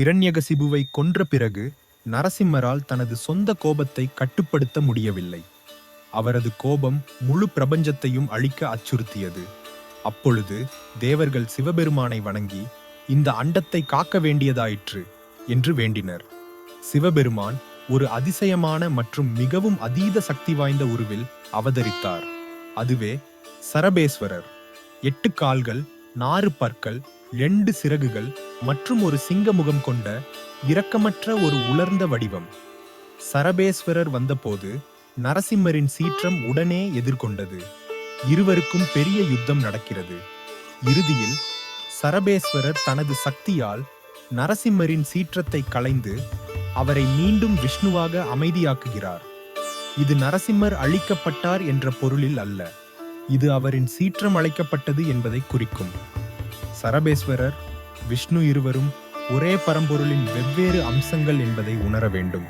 ஹிரண்யகசிபுவை கொன்ற பிறகு நரசிம்மரால் தனது சொந்த கோபத்தை கட்டுப்படுத்த முடியவில்லை. அவரது கோபம் முழு பிரபஞ்சத்தையும் அழிக்க அச்சுறுத்தியது. அப்பொழுது தேவர்கள் சிவபெருமானை வணங்கி இந்த அண்டத்தை காக்க வேண்டியதாயிற்று என்று வேண்டினர். சிவபெருமான் ஒரு அதிசயமான மற்றும் மிகவும் அதீத சக்தி வாய்ந்த உருவில் அவதரித்தார். அதுவே சரபேஸ்வரர். எட்டு கால்கள் நாறு பற்கள் ரெண்டு சிறகுகள் மற்றும் ஒரு சிங்க முகம் கொண்ட இரக்கமற்ற ஒரு உலர்ந்த வடிவம். சரபேஸ்வரர் வந்தபோது நரசிம்மரின் சீற்றம் உடனே எதிர்கொண்டது. இருவருக்கும் பெரிய யுத்தம் நடக்கிறது. இறுதியில் சரபேஸ்வரர் தனது சக்தியால் நரசிம்மரின் சீற்றத்தை களைந்து அவரை மீண்டும் விஷ்ணுவாக அமைதியாக்குகிறார். இது நரசிம்மர் அழிக்கப்பட்டார் என்ற பொருளில் அல்ல. இது அவரின் சீற்றம் அழைக்கப்பட்டது என்பதை குறிக்கும். சரபேஸ்வரர் விஷ்ணு இருவரும் ஒரே பரம்பொருளின் வெவ்வேறு அம்சங்கள் என்பதை உணர வேண்டும்.